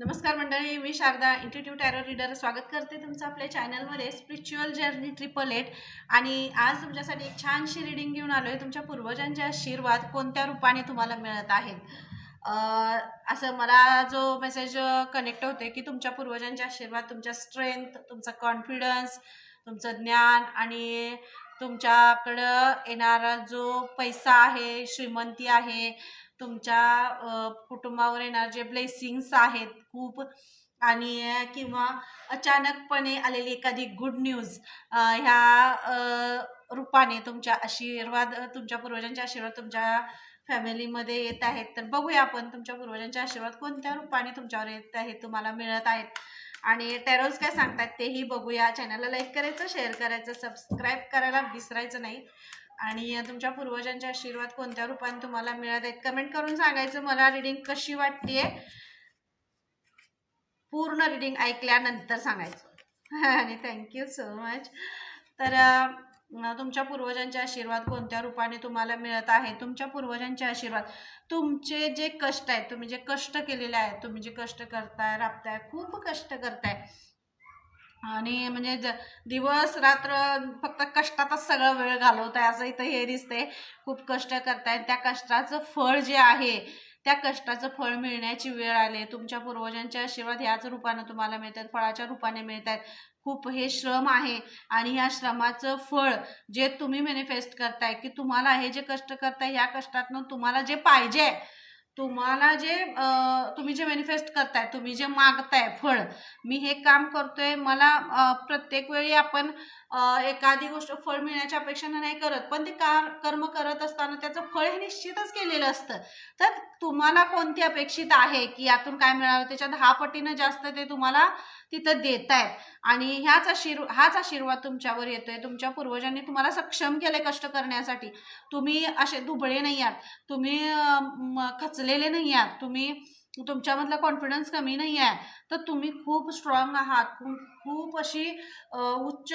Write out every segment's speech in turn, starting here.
नमस्कार मंडळी मी शारदा इंस्टिट्यूट टॅरो रीडर स्वागत करते तुमचं आपल्या चॅनलमध्ये स्पिरिच्युअल जर्नी ट्रिपल एट आणि आज तुमच्यासाठी एक छानशी रिडिंग घेऊन आलो आहे तुमच्या पूर्वजांचे आशीर्वाद कोणत्या रूपाने तुम्हाला मिळत आहेत? असं मला जो मेसेज कनेक्ट होते की तुमच्या पूर्वजांचे आशीर्वाद तुमच्या स्ट्रेंथ तुमचा कॉन्फिडन्स तुमचं ज्ञान आणि तुमच्याकडं येणारा जो पैसा आहे श्रीमंती आहे तुमच्या कुटुंबावर येणार जे ब्लेसिंग्स आहेत खूप आणि किंवा अचानकपणे आलेली एखादी गुड न्यूज ह्या रूपाने तुमच्या आशीर्वाद तुमच्या पूर्वजांचे आशीर्वाद तुमच्या फॅमिलीमध्ये येत आहेत. तर बघूया आपण तुमच्या पूर्वजांचे आशीर्वाद कोणत्या रूपाने तुमच्यावर येत आहेत तुम्हाला मिळत आहेत. आणि टेरोज काय सांगतात तेही बघूया. चॅनलला लाईक करायचं शेअर करायचं सबस्क्राईब करायला विसरायचं नाही. आणि तुमच्या पूर्वजांचे आशीर्वाद कोणत्या रूपाने तुम्हाला मिळत आहेत? कमेंट करून सांगायचं. मला रिडिंग कशी वाटतेय? पूर्ण रिडिंग ऐकल्यानंतर सांगायचं. आणि थँक्यू सो मच तर तुमच्या पूर्वजांचे आशीर्वाद कोणत्या रूपाने तुम्हाला मिळत आहे? तुमच्या पूर्वजांचे आशीर्वाद. तुमचे जे कष्ट आहेत तुम्ही जे कष्ट केलेले आहेत तुम्ही जे कष्ट करताय राबताय खूप कष्ट करताय. आणि म्हणजे ज दिवस रात्र फक्त कष्टातच सगळं वेळ घालवत आहे असं इथं हे दिसते खूप कष्ट करताय. त्या कष्टाचं फळ जे आहे त्या कष्टाचं फळ मिळण्याची वेळ आली तुमच्या पूर्वजांचे आशीर्वाद ह्याच रूपानं तुम्हाला मिळतात फळाच्या रूपाने मिळत आहेत खूप हे श्रम आहे आणि ह्या श्रमाचं फळ जे तुम्ही मॅनिफेस्ट करताय की तुम्हाला हे जे कष्ट करताय ह्या कष्टातनं तुम्हाला जे पाहिजे तुम्हाला जे तुम्ही जे मॅनिफेस्ट करताय तुम्ही जे मागताय फळ मी हे काम करतोय. मला प्रत्येक वेळी आपण एखादी गोष्ट फळ मिळण्याच्या अपेक्षेनं नाही करत पण ते कार कर्म करत असताना त्याचं फळ हे निश्चितच केलेलं असतं. तर तुम्हाला कोणती अपेक्षित आहे की यातून काय मिळालं? त्याच्या दहा पटीनं जास्त ते तुम्हाला तिथं देत आहेत आणि ह्याच आशीर्वाद हाच आशीर्वाद तुमच्यावर येतोय. तुमच्या पूर्वजांनी तुम्हाला सक्षम केले कष्ट करण्यासाठी. तुम्ही असे दुबळे नाही आहात. तुम्ही खचलेले नाही आहात. तुम्ही तुमच्यामधला कॉन्फिडन्स कमी नाही आहे तर तुम्ही खूप स्ट्रॉंग आहात. खूप खूप अशी उच्च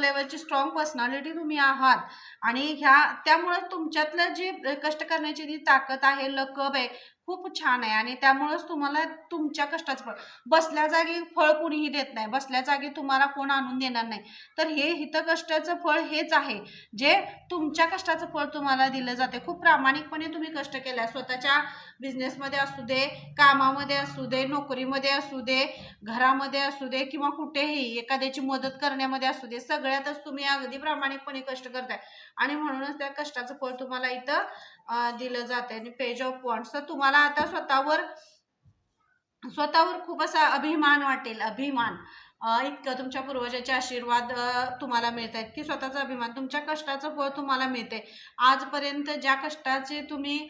लेवलची स्ट्रॉंग पर्सनॅलिटी तुम्ही आहात. आणि ह्या त्यामुळं तुमच्यातलं जी कष्ट करण्याची जी ताकद आहे लकब आहे खूप छान आहे. आणि त्यामुळंच तुम्हाला तुमच्या कष्टाचं फळ बसल्या जागी फळ कुणीही देत नाही. बसल्या जागी तुम्हाला कोण आणून देणार नाही. तर हे हित कष्टाचं फळ हेच आहे. जे तुमच्या कष्टाचं फळ तुम्हाला दिलं जाते. खूप प्रामाणिकपणे तुम्ही कष्ट केला स्वतःच्या बिझनेसमध्ये असू दे कामामध्ये असू दे नोकरीमध्ये असू दे घरामध्ये असू दे किंवा कुठेही एखाद्याची मदत करण्यामध्ये असू दे सगळ्यातच तुम्ही अगदी प्रामाणिकपणे कष्ट करताय. आणि म्हणूनच त्या कष्टाचं फळ तुम्हाला इथं दिलं जातं आणि पेज ऑफ वॉन्ट्स तर तुम्हाला आता स्वतःवर स्वतःवर खूप असा अभिमान वाटेल अभिमान. इतकं तुमच्या पूर्वजाचे आशीर्वाद तुम्हाला मिळत आहेत की स्वतःचा अभिमान तुमच्या कष्टाचं फळ तुम्हाला मिळते आजपर्यंत ज्या कष्टाचे तुम्ही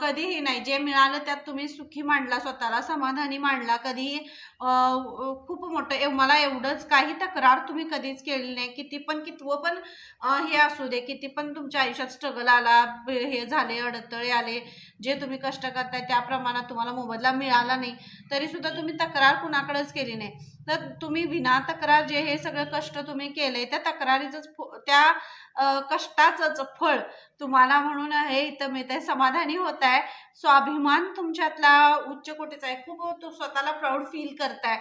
कधीही नाही. जे मिळालं त्यात तुम्ही सुखी मांडला स्वतःला समाधानी मांडला. कधीही खूप मोठं एव मला एवढंच काही तक्रार तुम्ही कधीच केली नाही. किती पण कितवं पण हे असू दे किती पण तुमच्या आयुष्यात स्ट्रगल आला हे झाले अडथळे आले जे तुम्ही कष्ट करताय त्या प्रमाणात तुम्हाला मोबदला मिळाला नाही तरीसुद्धा तुम्ही तक्रार कुणाकडेच केली नाही. तर तुम्ही विना तक्रार जे हे सगळं कष्ट तुम्ही केले त्या तक्रारीचंच त्या कष्टाचंच फळ तुम्हाला म्हणून हे इथं मिळत आहे समाधान होत आहे. स्वाभिमान तुमच्यातला उच्च कोटीचा आहे. खूप तो स्वतःला प्राऊड फील करताय.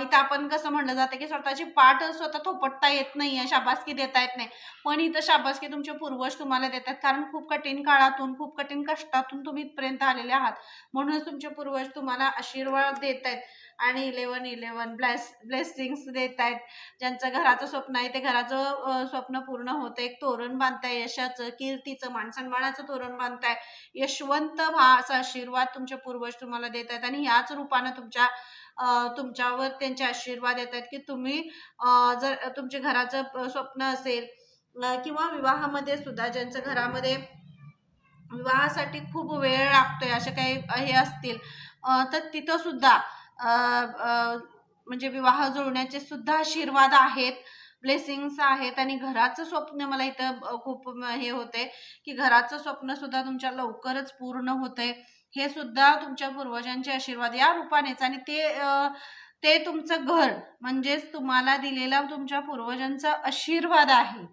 इथं आपण कसं म्हणलं जातं की स्वतःची पाठ स्वतः थोपटता येत नाही आहे शाबासकी देता येत नाही. पण इथं शाबासकी तुमचे पूर्वज तुम्हाला देतात कारण खूप कठीण काळातून खूप कठीण कष्टातून तुम्ही इथपर्यंत आलेले आहात. म्हणूनच तुमचे पूर्वज तुम्हाला आशीर्वाद देत आहेत. आणि इलेवन इलेवन ब्लेस ब्लेसिंग्स देत आहेत ज्यांचं घराचं स्वप्न आहे ते घराचं स्वप्न पूर्ण होतं. एक तोरण बांधताय यशाचं कीर्तीचं मानसन्मानाचं तोरण बांधताय. यशवंत भाचा आशीर्वाद तुमचे पूर्वज तुम्हाला देत आहेत आणि ह्याच रूपानं तुमच्या तुमच्यावर त्यांचे आशीर्वाद येत आहेत की तुम्ही जर तुमच्या घराचं स्वप्न असेल किंवा विवाहामध्ये सुद्धा ज्यांचं घरामध्ये विवाहासाठी खूप वेळ लागतोय असे काही हे असतील तर तिथं सुद्धा म्हणजे विवाह जुळण्याचे सुद्धा आशीर्वाद आहेत ब्लेसिंग्स आहेत आणि घराचं स्वप्न मला इथं खूप हे होते की घराचं स्वप्न सुद्धा तुमच्या लवकरच पूर्ण होते हे सुद्धा तुमच्या पूर्वजांचे आशीर्वाद या रूपानेच आणि ते ते तुमचं घर म्हणजेच तुम्हाला दिलेला तुमच्या पूर्वजांचा आशीर्वाद आहे.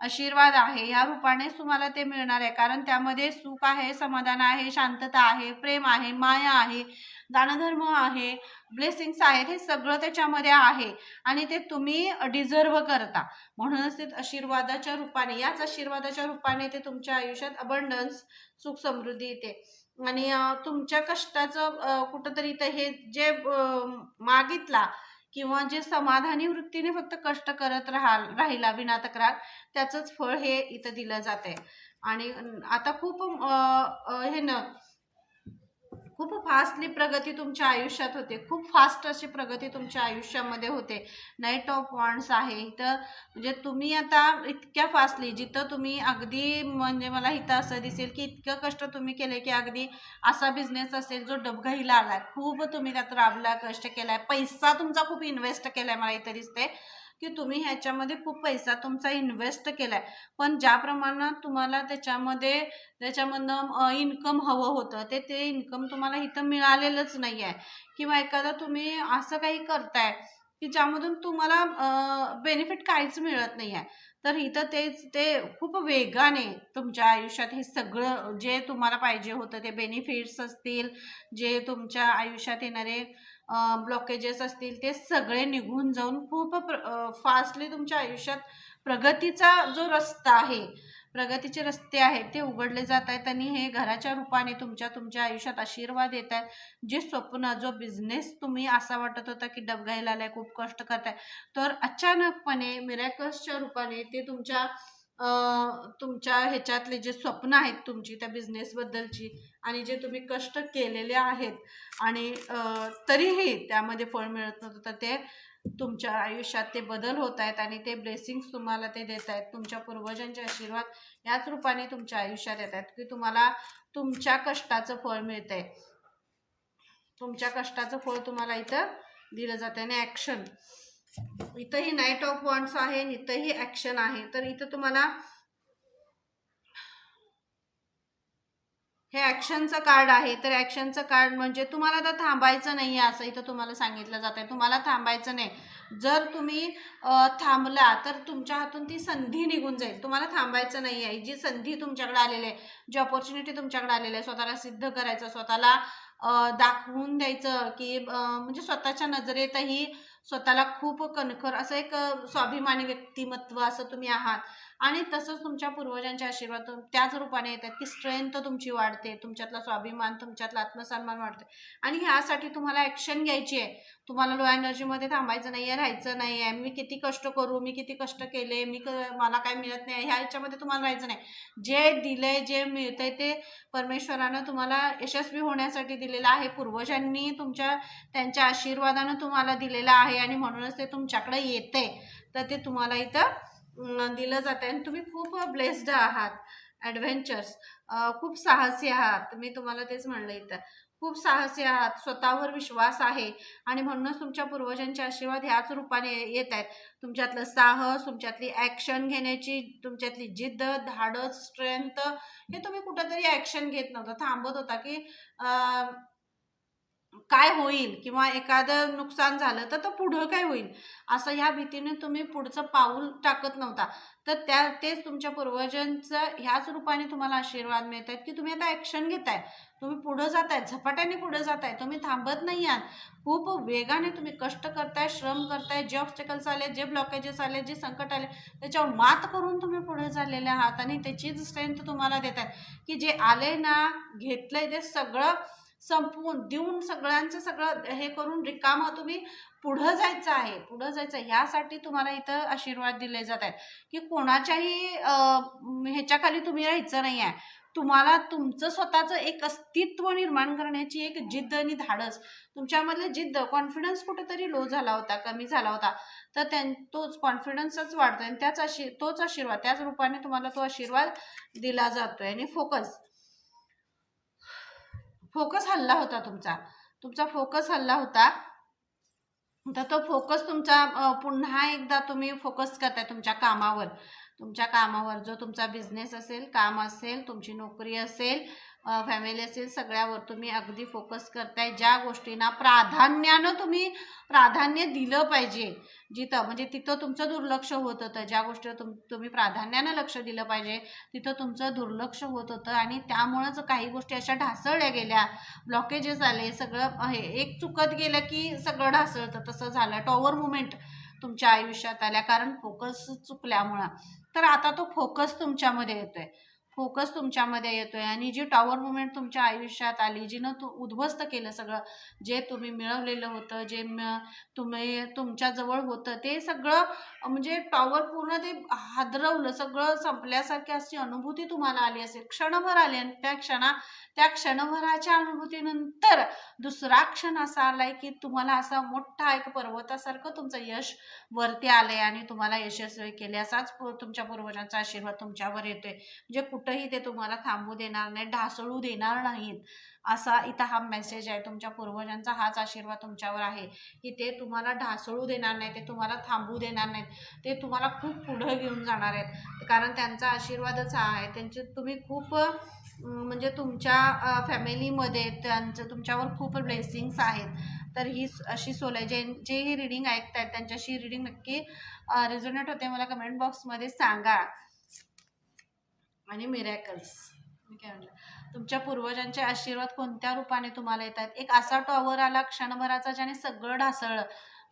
आशीर्वाद आहे. ह्या रूपानेच तुम्हाला ते मिळणार आहे. कारण त्यामध्ये सुख आहे समाधान आहे शांतता आहे प्रेम आहे माया आहे दानधर्म आहे ब्लेसिंग्स आहेत हे सगळं त्याच्यामध्ये आहे. आणि ते तुम्ही डिझर्व करता. म्हणूनच ते आशीर्वादाच्या रूपाने याच आशीर्वादाच्या रूपाने ते तुमच्या आयुष्यात अबंडन्स सुख समृद्धी येते. आणि तुमच्या कष्टाचं कुठंतरी इथं हे जे मागितला किंवा जे समाधानी वृत्तीने फक्त कष्ट करत राहा राहिला विना तक्रार त्याचंच फळ हे इथं दिलं जाते आणि आता खूप हे न खूप फास्टली प्रगती तुमच्या आयुष्यात होते. खूप फास्ट अशी प्रगती तुमच्या आयुष्यामध्ये होते. नाईट ऑफ वॉन्ड्स आहे. इथं म्हणजे तुम्ही आता इतक्या फास्टली जिथं तुम्ही अगदी म्हणजे मला इथं असं दिसेल की इतकं कष्ट तुम्ही केले की अगदी असा बिझनेस असेल जो डबघाईला आलाय. खूप तुम्ही त्यात राबला कष्ट केला आहे पैसा तुमचा खूप इन्व्हेस्ट आहे मला इथं दिसते की तुम्ही ह्याच्यामध्ये खूप पैसा तुमचा इन्व्हेस्ट केलाय. पण ज्या प्रमाणात तुम्हाला त्याच्यामध्ये त्याच्यामधनं इन्कम हवं होतं ते ते इन्कम तुम्हाला इथं मिळालेलंच नाही आहे किंवा एखादा तुम्ही असं काही करताय की ज्यामधून तुम्हाला बेनिफिट काहीच मिळत नाही आहे तर इथं तेच ते खूप वेगाने तुमच्या आयुष्यात हे सगळं जे तुम्हाला पाहिजे होतं ते बेनिफिट्स असतील जे तुमच्या आयुष्यात येणारे ब्लॉकेजेस असतील ते सगळे निघून जाऊन खूप फास्टली तुमच्या आयुष्यात प्रगतीचा जो रस्ता आहे प्रगतीचे रस्ते आहेत ते उघडले जात आहेत आणि हे घराच्या रूपाने तुमच्या तुमच्या आयुष्यात आशीर्वाद येत आहेत. जे स्वप्न जो बिझनेस तुम्ही असा वाटत होता की डबघाईला आलाय खूप कष्ट करताय तर अचानकपणे मिरॅकल्सच्या रूपाने ते तुमच्या तुमच्या ह्याच्यातले जे स्वप्न आहेत तुमची त्या बिझनेसबद्दलची आणि जे तुम्ही कष्ट केलेले आहेत आणि तरीही त्यामध्ये फळ मिळत नव्हतं तर ते तुमच्या आयुष्यात ते बदल होत आहेत आणि ते ब्लेसिंग्स तुम्हाला ते देत आहेत. तुमच्या पूर्वजांचे आशीर्वाद याच रूपाने तुमच्या आयुष्यात येत आहेत की तुम्हाला तुमच्या कष्टाचं फळ मिळत आहे तुमच्या कष्टाचं फळ तुम्हाला इथं दिलं जातं आणि ॲक्शन इथंही नाईट ऑफ वॉन्ट्स आहे इथंही ॲक्शन आहे. तर इथं तुम्हाला हे ॲक्शनचं कार्ड आहे. तर ॲक्शनचं कार्ड म्हणजे तुम्हाला तर थांबायचं नाही आहे असं इथं तुम्हाला सांगितलं जात आहे. तुम्हाला थांबायचं नाही. जर तुम्ही थांबला तर तुमच्या हातून ती संधी निघून जाईल. तुम्हाला थांबायचं नाही आहे जी संधी तुमच्याकडे आलेली आहे जी ऑपॉर्च्युनिटी तुमच्याकडे आलेली आहे स्वतःला सिद्ध करायचं स्वतःला दाखवून द्यायचं की म्हणजे स्वतःच्या नजरेतही स्वतःला खूप कणखर असं एक स्वाभिमानी व्यक्तिमत्व असं तुम्ही आहात. आणि तसंच तुमच्या पूर्वजांचे आशीर्वाद त्याच रूपाने येतात की स्ट्रेंथ तुमची वाढते तुमच्यातला स्वाभिमान तुमच्यातला आत्मसन्मान वाढते. आणि ह्यासाठी तुम्हाला ॲक्शन घ्यायची आहे. तुम्हाला लो एनर्जीमध्ये थांबायचं नाही आहे राहायचं नाही आहे मी किती कष्ट करू मी किती कष्ट केले मी क मला काय मिळत नाही ह्या ह्याच्यामध्ये तुम्हाला राहायचं नाही. जे दिलंय जे मिळतंय ते परमेश्वरानं तुम्हाला यशस्वी होण्यासाठी दिलेलं आहे. पूर्वजांनी तुमच्या त्यांच्या आशीर्वादानं तुम्हाला दिलेलं आहे. आणि म्हणूनच ते तुमच्याकडे येते. तर ते तुम्हाला इथं दिलं जातं आणि तुम्ही खूप ब्लेस्ड आहात. ॲडव्हेंचर्स खूप साहसी आहात. मी तुम्हाला तेच म्हणलं इथं. खूप साहसी आहात. स्वतःवर विश्वास आहे. आणि म्हणूनच तुमच्या पूर्वजांचे आशीर्वाद ह्याच रूपाने येत आहेत तुमच्यातलं साहस तुमच्यातली ॲक्शन घेण्याची तुमच्यातली जिद्द धाडस स्ट्रेंथ हे तुम्ही कुठंतरी ॲक्शन घेत नव्हतं. थांबत होता की काय होईल किंवा एखादं नुकसान झालं तर तो पुढं काय होईल? असं ह्या भीतीने तुम्ही पुढचं पाऊल टाकत नव्हता. तर त्या तेच तुमच्या पूर्वजांचं ह्याच रूपाने तुम्हाला आशीर्वाद मिळत आहेत की तुम्ही आता ॲक्शन घेताय. तुम्ही पुढं जाताय झपाट्याने पुढं जाताय. तुम्ही थांबत नाही आहात. खूप वेगाने तुम्ही कष्ट करताय श्रम करताय जे ऑब्स्टेकल्स आले जे ब्लॉकेजेस आले जे संकट आले त्याच्यावर मात करून तुम्ही पुढे झालेले आहात. आणि त्याचीच स्ट्रेंथ तुम्हाला देत आहेत की जे आले ना घेतलंय ते सगळं संपवून देऊन सगळ्यांचं सगळं हे करून रिकामं तुम्ही पुढं जायचं आहे. पुढं जायचं आहे. ह्यासाठी तुम्हाला इथं आशीर्वाद दिले जात आहेत. की कोणाच्याही ह्याच्याखाली तुम्ही राहायचं नाही आहे. तुम्हाला तुमचं स्वतःचं एक अस्तित्व निर्माण करण्याची एक जिद्द आणि धाडस. तुमच्यामधलं जिद्द कॉन्फिडन्स कुठेतरी लो झाला होता कमी झाला होता. तर त्यां तोच कॉन्फिडन्सच वाढतोय आणि त्याच आशी तोच आशीर्वाद त्याच रूपाने तुम्हाला तो आशीर्वाद दिला जातोय. आणि फोकस फोकस हल्ला होता तुमचा. तुमचा फोकस हल्ला होता. तर तो फोकस तुमचा पुन्हा एकदा तुम्ही फोकस करताय तुमच्या कामावर. तुमच्या कामावर जो तुमचा बिझनेस असेल काम असेल तुमची नोकरी असेल फॅमिली असेल सगळ्यावर तुम्ही अगदी फोकस करताय. ज्या गोष्टींना प्राधान्यानं तुम्ही प्राधान्य दिलं पाहिजे जिथं म्हणजे तिथं तुमचं दुर्लक्ष होत होतं. ज्या गोष्टीवर तुम तुम्ही प्राधान्यानं लक्ष दिलं पाहिजे तिथं तुमचं दुर्लक्ष होत होतं. आणि त्यामुळंच काही गोष्टी अशा ढासळल्या गेल्या. ब्लॉकेजेस आले सगळं हे एक चुकत गेलं की सगळं ढासळतं. तसं झालं. टॉवर मुमेंट तुमच्या आयुष्यात आल्या. कारण फोकस चुकल्यामुळं. तर आता तो फोकस तुमच्यामध्ये येतोय. फोकस तुमच्यामध्ये येतोय आणि जी टॉवर मुवमेंट तुमच्या आयुष्यात आली जिनं तू उद्ध्वस्त केलं सगळं जे तुम्ही मिळवलेलं होतं जे म तुम्ही तुमच्याजवळ होतं ते सगळं म्हणजे टॉवर पूर्ण ते हादरवलं सगळं संपल्यासारखी अशी अनुभूती तुम्हाला आली असेल. क्षणभर आली आणि त्या क्षणा त्या क्षणभराच्या अनुभूतीनंतर दुसरा क्षण असा आलाय की तुम्हाला असा मोठा एक पर्वतासारखं तुमचं यश वरती आलंय आणि तुम्हाला यशस्वी केले असाच तुमच्या पूर्वजांचा आशीर्वाद तुमच्यावर येतोय. म्हणजे कुठंही ते तुम्हाला थांबू देणार नाही ढासळू देणार नाहीत. असा इथं हा मेसेज आहे. तुमच्या पूर्वजांचा हाच आशीर्वाद तुमच्यावर आहे की ते तुम्हाला ढासळू देणार नाही ते तुम्हाला थांबू देणार नाहीत. ते तुम्हाला खूप पुढं घेऊन जाणार आहेत. कारण त्यांचा आशीर्वादच हा आहे. त्यांचे तुम्ही खूप म्हणजे तुमच्या फॅमिलीमध्ये त्यांचं तुमच्यावर खूप ब्लेसिंग्स आहेत. तर ही अशी सोल आहे. जे जे ही रिडिंग आहेत त्यांच्याशी रिडिंग नक्की रिझोनेट होते मला कमेंट बॉक्समध्ये सांगा. आणि मिरॅकल्स मी काय म्हटलं? तुमच्या पूर्वजांचे आशीर्वाद कोणत्या रूपाने तुम्हाला येतात? एक असा टॉवर आला क्षणभराचा ज्याने सगळं ढासळलं.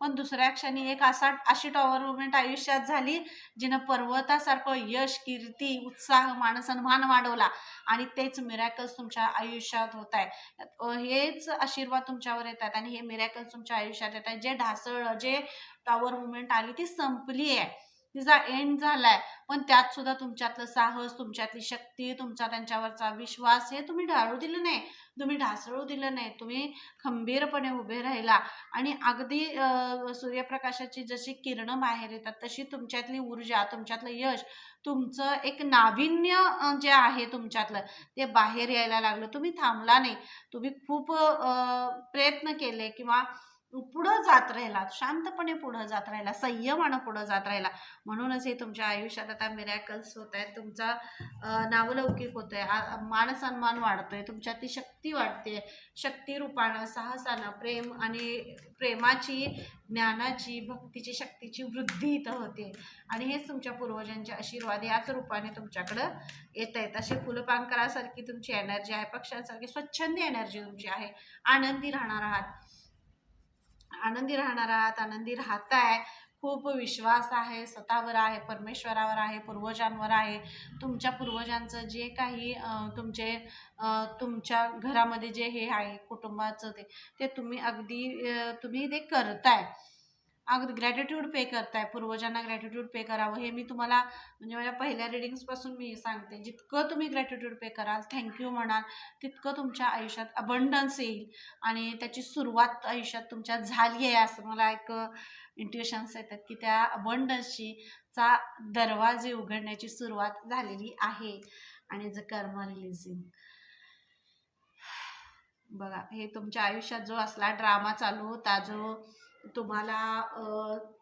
पण दुसऱ्या क्षणी एक असा अशी टॉवर मुवमेंट आयुष्यात झाली जिनं पर्वतासारखं यश कीर्ती उत्साह मान सन्मान वाढवला. आणि तेच मिरॅकल्स तुमच्या आयुष्यात होत आहे हेच आशीर्वाद तुमच्यावर येतात आणि हे मिरॅकल्स तुमच्या आयुष्यात येत आहेत जे ढासळलं जे टॉवर मुवमेंट आली ती संपली आहे तिचा एंड झालाय. पण त्यात सुद्धा तुमच्यातलं साहस तुमच्यातली शक्ती तुमचा त्यांच्यावरचा विश्वास हे तुम्ही ढाळू दिलं नाही. तुम्ही ढासळू दिलं नाही. तुम्ही खंबीरपणे उभे राहिला. आणि अगदी सूर्यप्रकाशाची जशी किरणं बाहेर येतात तशी तुमच्यातली ऊर्जा तुमच्यातलं यश तुमचं एक नाविन्य जे आहे तुमच्यातलं ते बाहेर यायला लागलं. तुम्ही थांबला नाही. तुम्ही खूप प्रयत्न केले किंवा पुढं जात राहिला शांतपणे पुढं जात राहिला संयमानं पुढं जात राहिला. म्हणूनच हे तुमच्या आयुष्यात आता मिरॅकल्स होत आहेत तुमचा नावलौकिक होत आहे मान सन्मान वाढतोय तुमच्या ती शक्ती वाढते. शक्तिरूपानं साहसानं प्रेम आणि प्रेमाची ज्ञानाची भक्तीची शक्तीची वृद्धी इथं होते. आणि हेच तुमच्या पूर्वजांचे आशीर्वाद याच रूपाने तुमच्याकडं येत आहेत. अशी फुलपांकरासारखी तुमची एनर्जी आहे पक्ष्यांसारखी स्वच्छंदी एनर्जी तुमची आहे. आनंदी राहणार आहात. आनंदी राहणार आहात आनंदी राहताय. खूप विश्वास आहे स्वतःवर आहे परमेश्वरावर आहे पूर्वजांवर आहे. तुमच्या पूर्वजांचं जे काही तुमचे तुमच्या घरामध्ये जे हे आहे कुटुंबाचं ते ते तुम्ही अगदी तुम्ही ते करताय. अगदी ग्रॅटिट्यूड पे करताय पूर्वजांना ग्रॅटिट्यूड पे करावं हे मी तुम्हाला म्हणजे माझ्या पहिल्या रिडिंग्सपासून मी सांगते. जितकं तुम्ही ग्रॅटिट्यूड पे कराल थँक्यू म्हणाल तितकं तुमच्या आयुष्यात अबंडन्स येईल आणि त्याची सुरुवात आयुष्यात तुमच्या झाली आहे असं मला एक इंट्युशन्स येतात की त्या अबंडन्सची चा दरवाजे उघडण्याची सुरुवात झालेली आहे आणि ज कर्म रिलीजिंग बघा हे तुमच्या आयुष्यात जो असला ड्रामा चालू होता जो तुम्हाला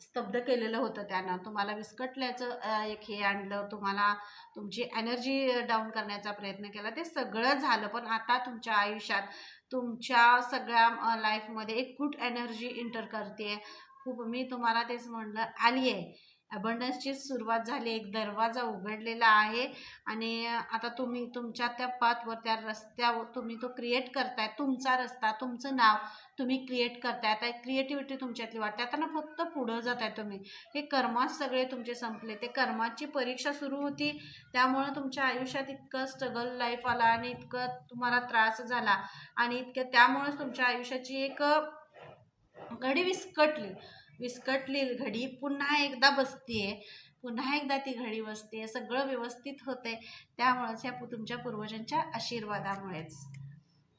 स्तब्ध केलेलं होतं त्यानं. तुम्हाला विस्कटल्याचं एक हे आणलं तुम्हाला तुमची एनर्जी डाऊन करण्याचा प्रयत्न केला. ते सगळं झालं. पण आता तुमच्या आयुष्यात तुमच्या सगळ्या लाईफमध्ये एक गुड एनर्जी इंटर करते खूप मी तुम्हाला तेच म्हणलं. आली आहे अबंडन्सची सुरुवात झाली एक दरवाजा उघडलेला आहे आणि आता तुम्ही तुमच्या त्या पाथवर त्या रस्त्यावर तुम्ही तो क्रिएट करताय तुमचा रस्ता तुमचं नाव तुम्ही क्रिएट करताय. आता क्रिएटिव्हिटी तुमच्यातली वाटते आता ना फक्त पुढं जात आहे तुम्ही. हे कर्मात सगळे तुमचे संपले. ते कर्माची परीक्षा सुरू होती. त्यामुळं तुमच्या आयुष्यात इतकं स्ट्रगल लाईफ आला आणि इतकं तुम्हाला त्रास झाला. आणि इतकं त्यामुळंच तुमच्या आयुष्याची एक घडी विस्कटली. विस्कटली घडी पुन्हा एकदा बसतीये. पुन्हा एकदा ती घडी बसते सगळं व्यवस्थित होतंय. त्यामुळेच ह्या तुमच्या पूर्वजांच्या आशीर्वादामुळेच.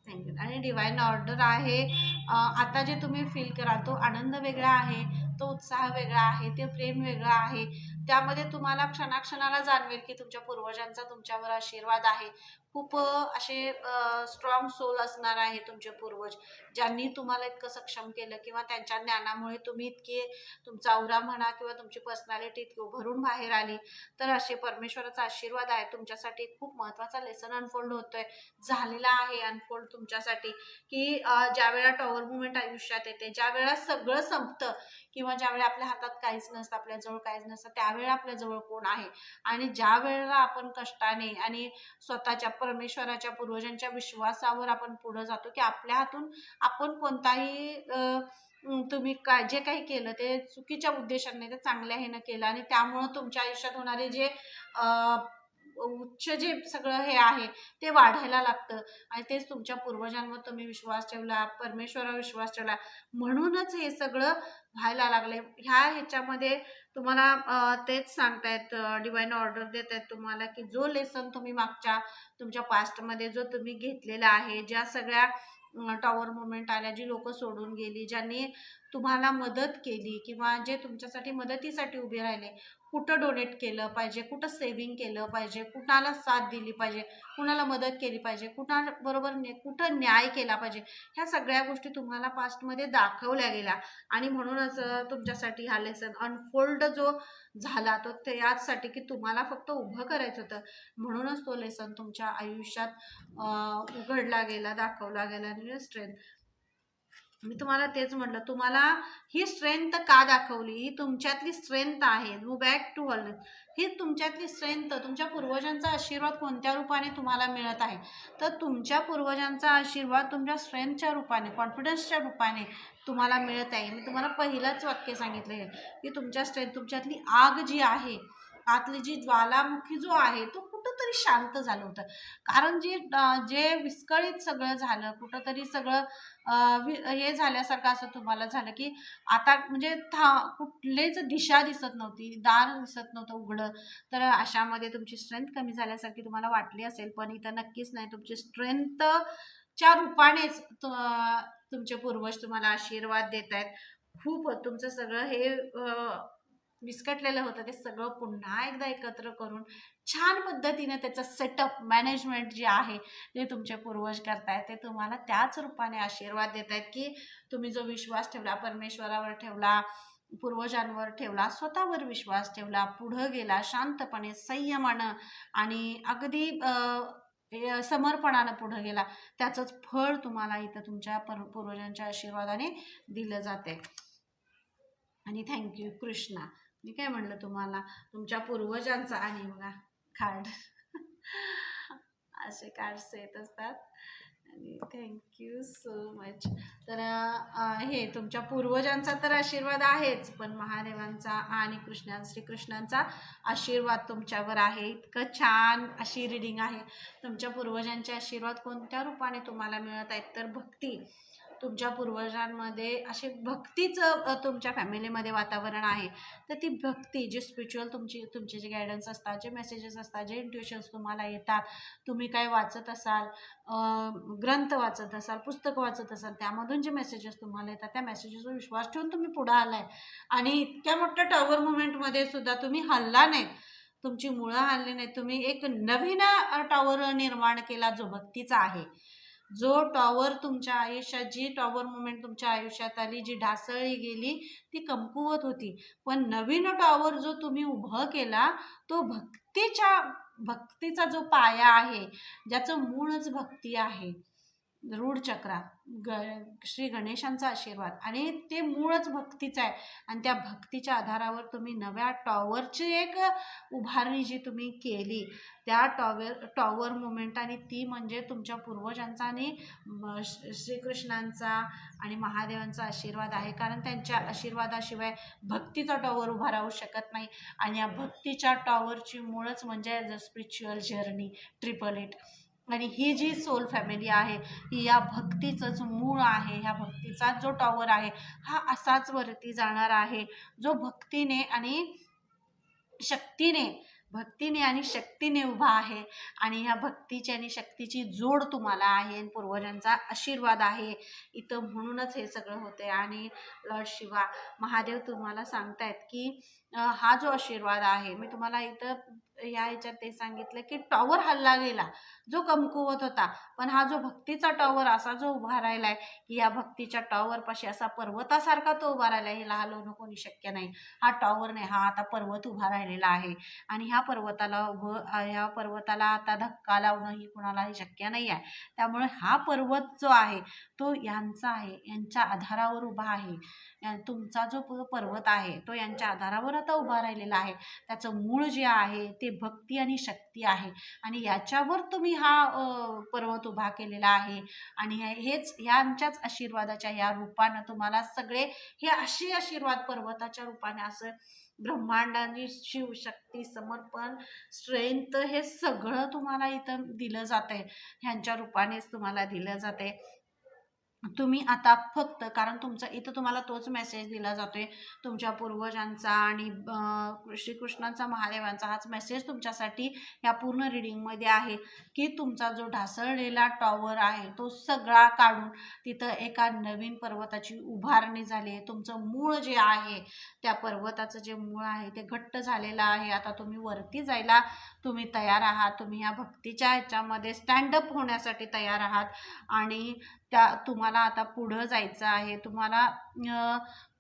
थँक्यू आणि डिवाईन ऑर्डर आहे. आता जे तुम्ही फील करा तो आनंद वेगळा आहे तो उत्साह वेगळा आहे ते प्रेम वेगळं आहे. त्यामध्ये तुम्हाला क्षणाक्षणाला जाणवेल की तुमच्या पूर्वजांचा तुमच्यावर आशीर्वाद आहे. खूप असे स्ट्रॉंग सोल असणार आहे तुमचे पूर्वज ज्यांनी तुम्हाला इतकं सक्षम केलं किंवा त्यांच्या ज्ञानामुळे तुम्ही इतके तुमचा औरा म्हणा किंवा तुमची पर्सनॅलिटी इतकी उभरून बाहेर आली तर असे परमेश्वराचा आशीर्वाद आहे. तुमच्यासाठी खूप महत्त्वाचा लेसन अनफोल्ड होतोय. झालेला आहे अनफोल्ड तुमच्यासाठी की ज्या वेळा टॉवर मुवमेंट आयुष्यात येते ज्या वेळेला सगळं संपतं किंवा ज्यावेळेला आपल्या हातात काहीच नसतं आपल्याजवळ काहीच नसतं त्यावेळेला आपल्याजवळ कोण आहे आणि ज्या वेळेला आपण कष्टाने आणि स्वतःच्या परमेश्वराच्या पूर्वजांच्या विश्वासावर आपण पुढे जातो की आपल्या हातून आपण कोणताही तुम्ही काय जे काही केलं ते चुकीच्या उद्देशाने ते चांगल्या ह्यानं केलं आणि त्यामुळं तुमच्या आयुष्यात होणारे जे उच्च जे सगळं हे आहे ते वाढायला लागतं. आणि तेच तुमच्या पूर्वजांवर तुम्ही विश्वास ठेवला परमेश्वरावर विश्वास ठेवला. म्हणूनच हे सगळं व्हायला लागले ह्या ह्याच्यामध्ये तुम्हाला तेच सांगतायत डिवाईन ऑर्डर देत आहेत तुम्हाला की जो लेसन तुम्ही मागच्या तुमच्या पास्टमध्ये जो तुम्ही घेतलेला आहे ज्या सगळ्या टॉवर मुवमेंट आल्या जी लोक सोडून गेली ज्यांनी तुम्हाला मदत केली किंवा जे तुमच्यासाठी मदतीसाठी उभे राहिले कुठं डोनेट केलं पाहिजे कुठं सेविंग केलं पाहिजे कुणाला साथ दिली पाहिजे कुणाला मदत केली पाहिजे कुणा बरोबर ने कुठं न्याय केला पाहिजे ह्या सगळ्या गोष्टी तुम्हाला पास्टमध्ये दाखवल्या गेल्या. आणि म्हणूनच तुमच्यासाठी हा लेसन अनफोल्ड जो झाला तो ते याचसाठी की तुम्हाला फक्त उभं करायचं होतं. म्हणूनच तो लेसन तुमच्या आयुष्यात उघडला गेला दाखवला गेला आणि स्ट्रेंथ मी तुम्हाला तेच म्हटलं तुम्हाला ही स्ट्रेंथ का दाखवली? ही तुमच्यातली स्ट्रेंथ आहे. मू बॅक टू ऑल ही तुमच्यातली स्ट्रेंथ तुमच्या पूर्वजांचा आशीर्वाद कोणत्या रूपाने तुम्हाला मिळत आहे? तर तुमच्या पूर्वजांचा आशीर्वाद तुमच्या स्ट्रेंथच्या रूपाने कॉन्फिडन्सच्या रूपाने तुम्हाला मिळत आहे. मी तुम्हाला पहिलंच वाक्य सांगितलं आहे की तुमच्या स्ट्रेंथ तुमच्यातली आग जी आहे आतली जी ज्वालामुखी जो आहे तो कुठंतरी शांत झालं होतं. कारण जे जे विस्कळीत सगळं झालं कुठंतरी सगळं वि- हे झाल्यासारखं असं तुम्हाला झालं की आता म्हणजे था कुठलेच दिशा दिसत नव्हती दार दिसत नव्हतं उघडं. तर अशामध्ये तुमची स्ट्रेंथ कमी झाल्यासारखी तुम्हाला वाटली असेल पण इथं नक्कीच नाही. तुमची स्ट्रेंथच्या रूपानेच तुमचे पूर्वज तुम्हाला आशीर्वाद देत आहेत खूप तुमचं सगळं हे विस्कटलेलं होतं ते सगळं पुन्हा एकदा एकत्र करून छान पद्धतीने त्याचं सेटअप मॅनेजमेंट जे आहे ते तुमचे पूर्वज करतायत. ते तुम्हाला त्याच रूपाने आशीर्वाद देत आहेत की तुम्ही जो विश्वास ठेवला परमेश्वरावर ठेवला पूर्वजांवर ठेवला स्वतःवर विश्वास ठेवला पुढं गेला शांतपणे संयमानं आणि अगदी समर्पणानं पुढं गेला त्याचंच फळ तुम्हाला इथं तुमच्या पर पूर्वजांच्या आशीर्वादाने दिलं जाते आणि थँक्यू कृष्णा. मी काय म्हणलं तुम्हाला? तुमच्या पूर्वजांचा आणि बघा कार्ड असे कार्ड्स येत असतात. आणि थँक्यू सो मच तर हे तुमच्या पूर्वजांचा तर आशीर्वाद आहेच पण महादेवांचा आणि कृष्णा श्रीकृष्णांचा आशीर्वाद तुमच्यावर आहे. इतकं छान अशी रिडिंग आहे. तुमच्या पूर्वजांचे आशीर्वाद कोणत्या रूपाने तुम्हाला मिळत आहेत? तर भक्ती. तुमच्या पूर्वजांमध्ये असे भक्तीचं तुमच्या फॅमिलीमध्ये वातावरण आहे. तर ती भक्ती जी स्पिरिच्युअल तुमची तुमचे जे गायडन्स असतात जे मेसेजेस असतात जे इंट्युशन्स तुम्हाला येतात तुम्ही काय वाचत असाल ग्रंथ वाचत असाल पुस्तकं वाचत असाल त्यामधून जे मेसेजेस तुम्हाला येतात त्या मेसेजेसवर विश्वास ठेवून तुम्ही पुढं आलाय. आणि इतक्या मोठ्या टॉवर मुवमेंटमध्ये सुद्धा तुम्ही हल्ला नाहीत तुमची मुळं हल्ली नाही. तुम्ही एक नवीन टॉवर निर्माण केला जो भक्तीचा आहे. जो टॉवर तुमच्या आयुष्यात जी टॉवर मुमेंट तुमच्या आयुष्यात आली जी ढासळली गेली ती कमकुवत होती. पण नवीन टॉवर जो तुम्ही उभं केला तो भक्तीच्या भक्तीचा जो पाया आहे ज्याचं मूळच भक्ती आहे रूढ चक्रात ग श्री गणेशांचा आशीर्वाद. आणि ते मूळच भक्तीचं आहे. आणि त्या भक्तीच्या आधारावर तुम्ही नव्या टॉवरची एक उभारणी जी तुम्ही केली त्या टॉवर टॉवर मुमेंट आणि ती म्हणजे तुमच्या पूर्वजांचा आणि श- श्रीकृष्णांचा आणि महादेवांचा आशीर्वाद आहे. कारण त्यांच्या आशीर्वादाशिवाय भक्तीचा टॉवर उभा राहू शकत नाही. आणि या भक्तीच्या टॉवरची मुळच म्हणजे the spiritual journey triple eight आणि ही जी सोल फॅमिली आहे ही या भक्तीचंच मूळ आहे ह्या भक्तीचा जो टॉवर आहे हा असाच वरती जाणार आहे. जो भक्तीने आणि शक्तीने भक्तीने आणि शक्तीने उभा आहे आणि ह्या भक्तीची आणि शक्तीची जोड तुम्हाला आहे आणि पूर्वजांचा आशीर्वाद आहे. इथं म्हणूनच हे सगळं होते आणि लॉर्ड शिवा महादेव तुम्हाला सांगतायत की हा जो आशीर्वाद आहे मी तुम्हाला इथं या ह्याच्यात ते सांगितलं की टॉवर हल्ला गेला जो कमकुवत होता. पण हा जो भक्तीचा टॉवर असा जो उभा राहिलाय की या भक्तीच्या टॉवरपाशी असा पर्वतासारखा तो उभा राहिलाय हे हलवणं कोणी शक्य नाही. हा टॉवर नाही हा आता पर्वत उभा राहिलेला आहे. आणि ह्या पर्वताला उभं ह्या पर्वताला आता धक्का लावणं ही कुणालाही शक्य नाही आहे. त्यामुळे हा पर्वत जो आहे तो यांचा आहे यांच्या आधारावर उभा आहे. तुमचा जो पर्वत आहे तो यांच्या आधारावर आता उभा राहिलेला आहे. त्याचं मूळ जे आहे ते भक्ती आणि शक्ती आहे. आणि याच्यावर तुम्ही हा पर्वत उभा केलेला आहे. आणि हे- हेच ह्यांच्याच आशीर्वादाच्या या रूपानं तुम्हाला सगळे हे असे आशीर्वाद पर्वताच्या रूपाने असं ब्रह्मांडाची शिवशक्ती समर्पण स्ट्रेंथ हे सगळं तुम्हाला इथं दिलं जातं आहे ह्यांच्या रूपानेच तुम्हाला दिलं जाते तुम्ही आता फक्त कारण तुमचा इथं तुम्हाला तोच मेसेज दिला जातोय तुमच्या पूर्वजांचा आणि श्रीकृष्णांचा महादेवांचा हाच मेसेज तुमच्यासाठी या पूर्ण रिडिंगमध्ये आहे की तुमचा जो ढासळलेला टॉवर आहे तो सगळा काढून तिथं एका नवीन पर्वताची उभारणी झाली आहे. तुमचं मूळ जे आहे त्या पर्वताचं जे मूळ आहे ते घट्ट झालेलं आहे. आता तुम्ही वरती जायला तुम्ही तयार आहात. तुम्ही या भक्तीच्या ह्याच्यामध्ये स्टँडअप होण्यासाठी तयार आहात. आणि त्या तुम्हाला आता पुढं जायचं आहे तुम्हाला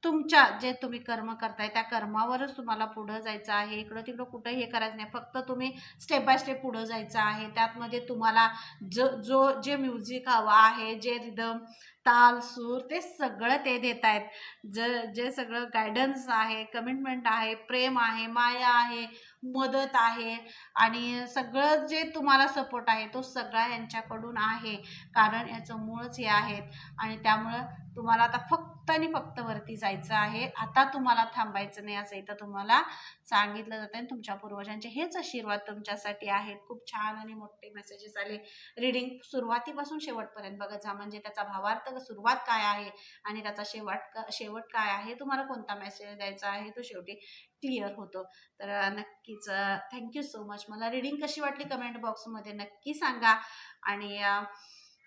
तुमच्या जे तुम्ही कर्म करताय त्या कर्मावरच तुम्हाला पुढं जायचं आहे. इकडं तिकडं कुठं हे करायचं नाही. फक्त तुम्ही स्टेप बाय स्टेप पुढं जायचं आहे. त्यातमध्ये तुम्हाला जो जो जे म्युझिक हवा आहे जे रिदम ताल सूर ते सगळं ते देत आहेत. ज जे सगळं गायडन्स आहे कमिटमेंट आहे प्रेम आहे माया आहे मदत आहे आणि सगळं जे तुम्हाला सपोर्ट आहे तो सगळा यांच्याकडून आहे. कारण याचं मूळच हे आहेत आणि त्यामुळं तुम्हाला आता फक्त आणि फक्त वरती जायचं आहे. आता तुम्हाला थांबायचं नाही असं इथं तुम्हाला सांगितलं जातं आणि तुमच्या पूर्वजांचे हेच आशीर्वाद तुमच्यासाठी आहेत. खूप छान आणि मोठे मेसेजेस आले. रिडिंग सुरुवातीपासून शेवटपर्यंत बघत जा म्हणजे त्याचा भावार्थ सुरुवात काय आहे आणि त्याचा शेवट शेवट काय आहे? तुम्हाला कोणता मेसेज द्यायचा आहे? तो शेवटी क्लिअर होतो. तर नक्कीच थँक्यू सो मच मला रिडिंग कशी वाटली कमेंट बॉक्समध्ये नक्की सांगा. आणि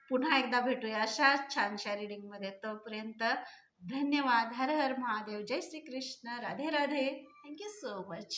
पुन्हा एकदा भेटूया अशा छानशा रिडिंगमध्ये तोपर्यंत धन्यवाद. हर हर महादेव. जय Shri Krishna Radhe. Radhe thank you so much